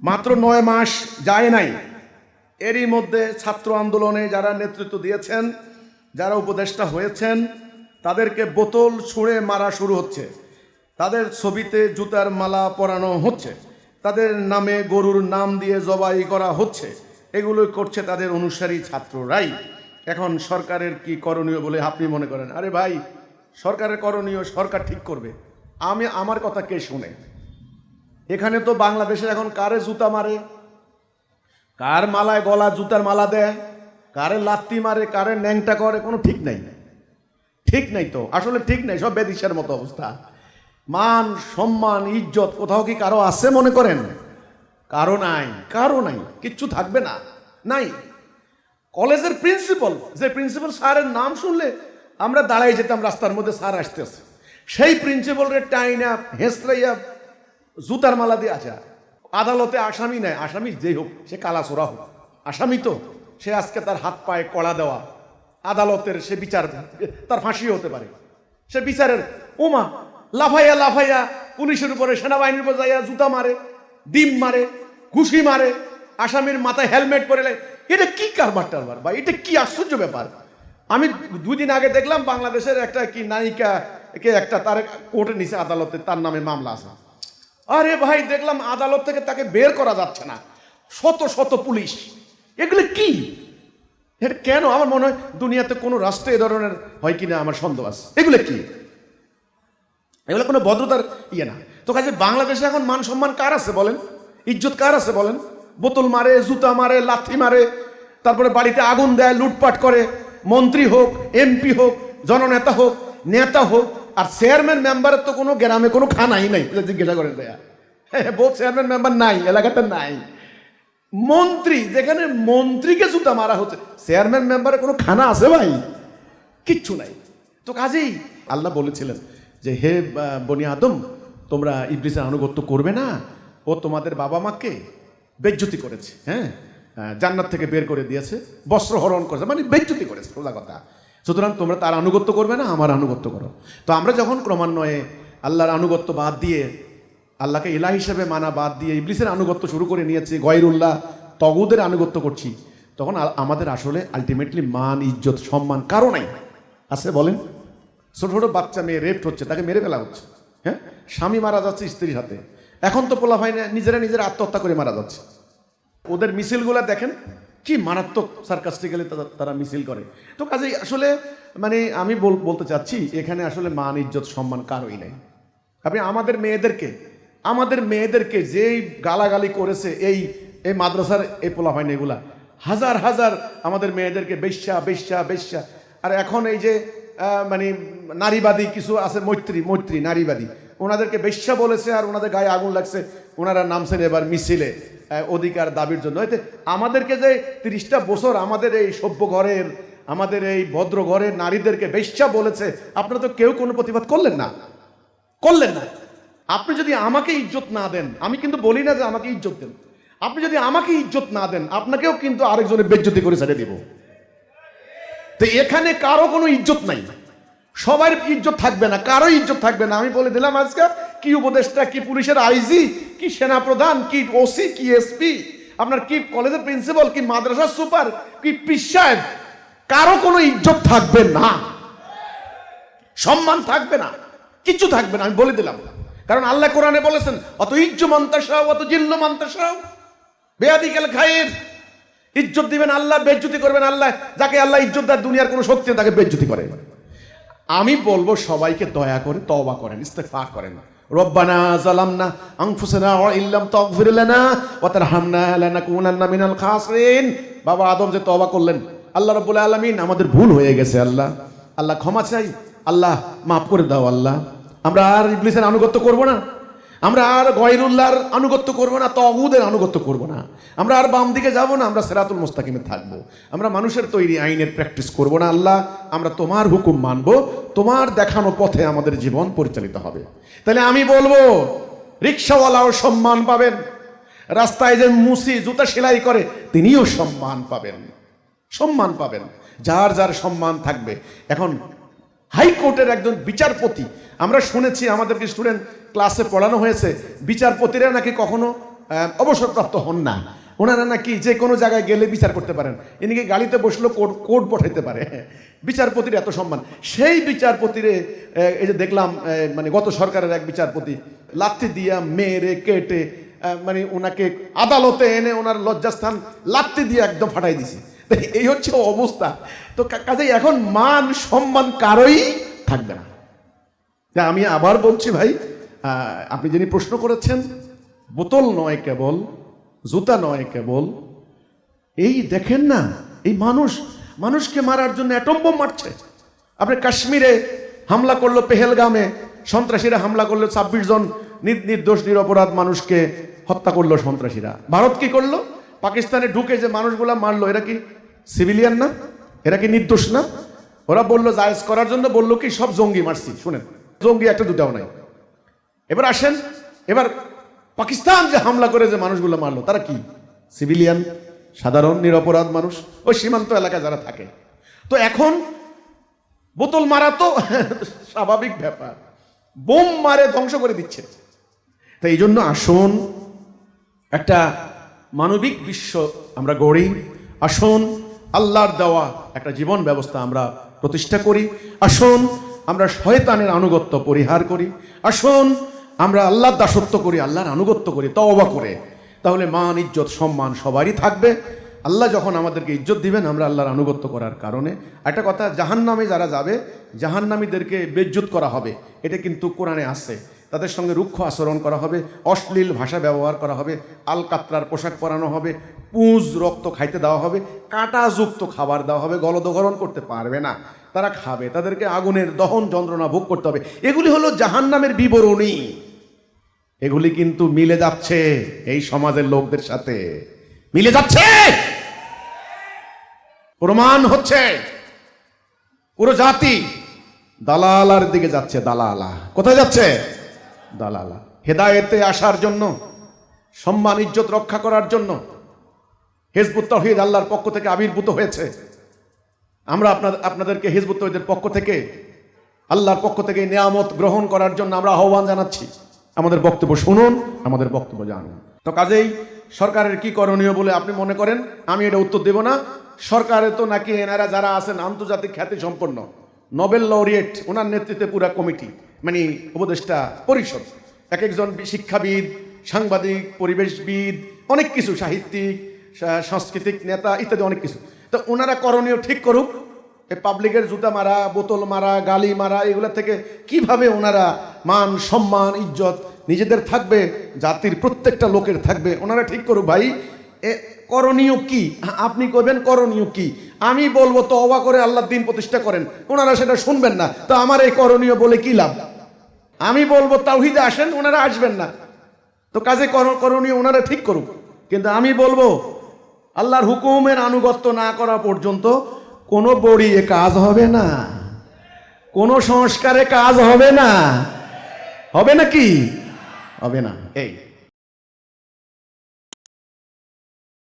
মাত্র নয় মাস যায় নাই। এরই মধ্যে ছাত্র আন্দোলনে যারা নেতৃত্ব দিয়েছেন, যারা উপদেষ্টা হয়েছেন, তাদেরকে বোতল ছুঁড়ে মারা শুরু হচ্ছে। তাদের ছবিতে জুতার মালা পরানো হচ্ছে। তাদের নামে গরুর নাম দিয়ে জবাই করা হচ্ছে। এগুলো করছে তাদের অনুসারী ছাত্ররাই। এখন সরকারের কি করণীয় বলে আপনি মনে করেন? আরে ভাই, সরকারের করণীয় সরকার ঠিক করবে। আমি, আমার কথা কে শুনে? এখানে তো বাংলাদেশে এখন কারে জুতা মারে? কার মালায় গলা জুতার মালা দেয়? কারে লাত্তি মারে? কারে ন্যাংটা করে? কোনো ঠিক নাই। ঠিক নাই তো। আসলে ঠিক নাই, সব বেদিসের মতো অবস্থা। মান, সম্মান, ইজ্জত কোথাও কি কারও আছে মনে করেন? কারও নাই কারও নাই, কিচ্ছু থাকবে না। নাই। কলেজের প্রিন্সিপাল, যে প্রিন্সিপাল স্যারের নাম শুনলে আমরা দাঁড়াই যেতাম রাস্তার মধ্যে স্যার আসতেছে। সেই প্রিন্সিপালের টাইনা হেঁচড়াইয়া জুতার মালা দিয়ে আছে। আদালতে আসামি নেয় আসামি যেই হোক, সে কালাচোরা হোক। আসামি তো, সে আজকে তার হাত পায়ে কড়া দেওয়া। আদালতের সে বিচার, তার ফাঁসি হতে পারে। সে বিচারের ওমা লাফাইয়া লাফাইয়া পুলিশের উপরে সেনাবাহিনীর উপর যাইয়া জুতা মারে, ডিম মারে, ঘুষি মারে, আসামির মাথায় হেলমেট পরে এটা কি কারবার টারবার বা এটা কি আশ্চর্য ব্যাপার? আমি দুই দিন আগে দেখলাম বাংলাদেশের একটা কি নায়িকা কে একটা তার কোর্টের নিচে আদালতে, তার নামে মামলা আছে। আরে ভাই, দেখলাম আদালত থেকে তাকে বের করা যাচ্ছে না। শত শত পুলিশ। এগুলো কি? এটা কেন? আমার মনে হয় দুনিয়াতে কোনো রাষ্ট্রে এ ধরনের হয় কিনা আমার সন্দেহ আছে। এগুলো কি? এগুলো কোনো ভদ্রতার ইয়ে না। তো কাজে বাংলাদেশে এখন মান সম্মান কার আছে বলেন? ইজ্জত কার আছে বলেন? বোতল মারে, জুতা মারে, লাথি মারে, তারপরে বাড়িতে আগুন দেয়, লুটপাট করে, মন্ত্রী হোক, এমপি হোক, জননেতা হোক, নেতা হোক আর চেয়ারম্যান মেম্বারের তো কোনো গ্রামে কোনো খানাই নাই। জিজ্ঞাসা করেন দেয়া বহুত চেয়ারম্যান মেম্বার নাই, এলাকাতে নাই। মন্ত্রী, যেখানে মন্ত্রীকে জুতা মারা হচ্ছে চেয়ারম্যান মেম্বারের কোনো খানা আছে ভাই? কিচ্ছু নাই। তো কাজেই আল্লাহ বলেছিলেন যে, হে বনি আদম, তোমরা ইবলিসের আনুগত্য করবে না। ও তোমাদের বাবা মাকে বেজ্জতি করেছে হ্যাঁ? জান্নাত থেকে বের করে দিয়েছে, বস্ত্র হরণ করেছে মানে বেজ্জতি করেছে, সোজা কথা। সুতরাং তোমরা তার আনুগত্য করবে না, আমার আনুগত্য করো। তো আমরা যখন ক্রমান্বয়ে আল্লাহর আনুগত্য বাদ দিয়ে, আল্লাহকে ইলা হিসেবে মানা বাদ দিয়ে ইবলিসের আনুগত্য শুরু করে নিয়েছি, গয়রুল্লাহ, তগুদের আনুগত্য করছি, তখন আমাদের আসলে আলটিমেটলি মান, ইজ্জত, সম্মান কারও নাই। আছে বলেন? ছোটো ছোটো বাচ্চা মেয়ে রেপ হচ্ছে, তাকে মেরে ফেলা হচ্ছে। হ্যাঁ? স্বামী মারা যাচ্ছে স্ত্রীর হাতে। এখন তো পোলা ভাই নিজেরা নিজেরা আত্মহত্যা করে মারা যাচ্ছে। ওদের মিছিলগুলো দেখেন কি মারাত্মক সার্কাস্টিক্যালি তারা মিছিল করে। তো কাজেই আসলে মানে আমি বল- বলতে চাচ্ছি, এখানে আসলে মান, ইজ্জত, সম্মান কারোই নেই। আপনি আমাদের মেয়েদেরকে আমাদের মেয়েদেরকে যেই গালাগালি করেছে এই এই মাদ্রাসার, এই পোলাফাইন এগুলা, হাজার হাজার আমাদের মেয়েদেরকে বেশ্যা বেশ্যা বেশ্যা। আর এখন এই যে মানে নারীবাদী কিছু আছে, মৈত্রী মৈত্রী, নারীবাদী, ওনাদেরকে বেশ্যা বলেছে আর ওনাদের গায়ে আগুন লাগছে, ওনারা নামছেন এবার মিছিলে। অধিকার দাবির জন্য। এতে আমাদেরকে যে তিরিশটা বছর আমাদের এই সভ্য ঘরের, আমাদের এই ভদ্র ঘরের নারীদেরকে বেশ্যা বলেছে, আপনারা তো কেউ কোনো প্রতিবাদ করলেন না। করলেন না। আপনি যদি আমাকে ইজ্জত না দেন, আমি কিন্তু বলি না যে আমাকে ইজ্জত দেন। আপনি যদি আমাকে ইজ্জত না দেন, আপনাকেও কিন্তু আরেকজনের বেজ্জতি করে ছেড়ে দিব। তো এখানে কারও কোনো ইজ্জত নাই। সবার ইজ্জত থাকবে না, কারও ইজ্জত থাকবে না। আমি বলে দিলাম আজকে কি উপদেষ্টা, কি পুলিশের আইজি, কি সেনা প্রধান কি ওসি কি এসপি আপনার কি কলেজের প্রিন্সিপাল, কি মাদ্রাসার সুপার, কি পিস কারও কোনো ইজ্জত থাকবে না। সম্মান থাকবে না। কিছু থাকবে না, আমি বলে দিলাম। কারণ আল্লাহ কোরআনে বলেছেন, অত ইজ্জ মান্তাসাও অত জিল্ল মান্তাসাও বেয়াদিকাল খায়ের। ইজ্জত দিবেন আল্লাহ, বেজ্জুতি করবেন আল্লাহ। যাকে আল্লাহ ইজ্জত দেয়, দুনিয়ার কোনো শক্তি তাকে বেজ্জুতি করে। আমি বলব, সবাইকে দয়া করে তবা করেন, ইস্তেগফার করেন। রব্বানা জালামনা আনফুসানা ওয়া ইল্লাম তাগফির লানা ওয়া তারহামনা লানাকুনান্না মিনাল খাসিরিন। বাবা আদম যে তওবা করলেন, আল্লাহ রাব্বুল আলামিন আমাদের ভুল হয়ে গেছে, আল্লাহ। আল্লাহ ক্ষমা চাই, আল্লাহ মাফ করে দাও, আল্লাহ। আমরা আর ইবলিসের আনুগত্য করব না। আমরা আর গয়রুল্লাহর আনুগত্য করব না তগুদের আনুগত্য করব না। আমরা আর বাম দিকে যাব না, আমরা সেরাতুল মুস্তাকিমে থাকব। আমরা মানুষের তৈরি আইনের প্র্যাকটিস করব না, আল্লাহ, আমরা তোমার হুকুম মানব, তোমার দেখানো পথে আমাদের জীবন পরিচালিত হবে। তাহলে আমি বলব, রিক্সাওয়ালাও সম্মান পাবেন, রাস্তায় যে মুসি জুতা সেলাই করে, তিনিও সম্মান পাবেন। সম্মান পাবেন। যার যার সম্মান থাকবে। এখন হাইকোর্টের একজন বিচারপতি আমরা শুনেছি আমাদেরকে স্টুডেন্ট ক্লাসে পড়ানো হয়েছে। বিচারপতিরা নাকি কখনো অবসরপ্রাপ্ত হন না। ওনারা নাকি যে কোনো জায়গায় গেলে বিচার করতে পারেন। এদিকে গাড়িতে বসল কোর্ট কোর্ট পাঠাইতে পারে? বিচারপতির এত সম্মান। সেই বিচারপতিরে এই যে দেখলাম মানে গত সরকারের এক বিচারপতি, লাথি দিয়া মেরে, কেটে মানে ওনাকে আদালতে এনে ওনার লজ্জাস্থান লাত্তি দিয়ে একদম ফাটাই দিছে। এই হচ্ছে অবস্থা। তো কা- কাজেই এখন মান সম্মান কারোই থাকবে না। তা আমি আবার বলছি ভাই আপনি যিনি প্রশ্ন করেছেন, বোতল নয় কেবল, জুতা নয় কেবল, এই দেখেন না, এই মানুষ, মানুষকে মারার জন্য অ্যাটম বোম মারছে। আপনি কাশ্মীরে হামলা করল পেহেলগামে, সন্ত্রাসীরা হামলা করল ছাব্বিশ জন নির- নির্দোষ, নিরপরাধ মানুষকে হত্যা করল সন্ত্রাসীরা। ভারত কি করল? পাকিস্তানে ঢুকে যে মানুষগুলা মারলো, এরা কি সিভিলিয়ান না? এরা কি নির্দোষ না? ওরা বলল, জায়েজ করার জন্য বলল কি, সব জঙ্গি মারছি, শুনেন। জঙ্গি একটা দুটাও নাই। এবার আসেন, এবার পাকিস্তান যে হামলা করে যে মানুষগুলো মারলো, তারা কি? সিভিলিয়ান, সাধারণ, নিরপরাধ মানুষ, ওই সীমান্ত এলাকায় যারা থাকে। তো এখন বোতল মারা তো স্বাভাবিক ব্যাপার। বোম মারে ধ্বংস করে দিচ্ছে। তাই এই জন্য আসুন, একটা মানবিক বিশ্ব আমরা গড়ি। আসুন, আল্লাহর দেওয়া একটা জীবন ব্যবস্থা আমরা প্রতিষ্ঠা করি। আসুন আমরা শয়তানের আনুগত্য পরিহার করি। আসুন আমরা আল্লাহর দাসত্ব করি, আল্লাহর আনুগত্য করি, তওবা করে। তাহলে মান, ইজ্জত, সম্মান সবারই থাকবে। আল্লাহ যখন আমাদেরকে ইজ্জত দিবেন, আমরা আল্লাহর আনুগত্য করার কারণে। একটা কথা, জাহান্নামে যারা যাবে, জাহান্নামীদেরকে বেজ্জুত করা হবে। এটা কিন্তু কোরআনে আছে। তাদের সঙ্গে রুক্ষ আচরণ করা হবে, অশ্লীল ভাষা ব্যবহার করা হবে, আলকাত্রার পোশাক পরানো হবে, পুঁজ রক্ত খাইতে দেওয়া হবে, কাঁটাযুক্ত খাবার দেওয়া হবে গলদগরণ করতে পারবে না। তারা খাবে, তাদেরকে আগুনের দহন যন্ত্রণা ভোগ করতে হবে। এগুলি হলো জাহান্নামের বিবরণী। এগুলি কিন্তু মিলে যাচ্ছে এই সমাজের লোকদের সাথে। মিলে যাচ্ছে! প্রমাণ হচ্ছে। পুরো জাতি দালালার দিকে যাচ্ছে, দালালা। কোথায় যাচ্ছে? দালালা। হেদায়েতে আসার জন্য, সম্মান, ইজ্জত রক্ষা করার জন্য, হেজবুত তহিদ আল্লাহর পক্ষ থেকে আবির্ভূত হয়েছে। আমরা আপনাদের আপনাদেরকে হিজবুত তহিদের পক্ষ থেকে, আল্লাহর পক্ষ থেকে নিয়ামত গ্রহণ করার জন্য আমরা আহ্বান জানাচ্ছি। আমাদের বক্তব্য শুনুন, আমাদের বক্তব্য জানুন। তো কাজেই সরকারের কি করণীয় বলে আপনি মনে করেন? আমি এটা উত্তর দেব না। সরকারে তো নাকি এনারা যারা আছেন আন্তর্জাতিক খ্যাতি সম্পন্ন নোবেল লরিয়েট, ওনার নেতৃত্বে পুরা কমিটি মানে উপদেষ্টা পরিষদ। এক একজন শিক্ষাবিদ, সাংবাদিক, পরিবেশবিদ, অনেক কিছু, সাহিত্যিক সাংস্কৃতিক নেতা ইত্যাদি অনেক কিছু। তো ওনারা করণীয় ঠিক করুক। এই পাবলিকের জুতা মারা, বোতল মারা, গালি মারা, এগুলো থেকে কীভাবে ওনারা মান, সম্মান, ইজ্জত নিজেদের থাকবে, জাতির প্রত্যেকটা লোকের থাকবে, ওনারা ঠিক করুক ভাই। এ করণীয় কি? আপনি করবেন করণীয় কি? আমি বলব তো অবা করে আল্লাহর দিন প্রতিষ্ঠা করেন। ওনারা সেটা শুনবেন না। তো আমার এই করণীয় বলে কি লাভ? আমি বলব তাওহিদে আসেন, ওনারা আসবেন না। তো কাজে কর- করণীয় ওনারা ঠিক করুক। কিন্তু আমি বলব আল্লাহর হুকুমের আনুগত্য না করা পর্যন্ত কোনো বড়িয়ে কাজ হবে না। কোনো সংস্কারে কাজ হবে না। হবে নাকি হবে না। এই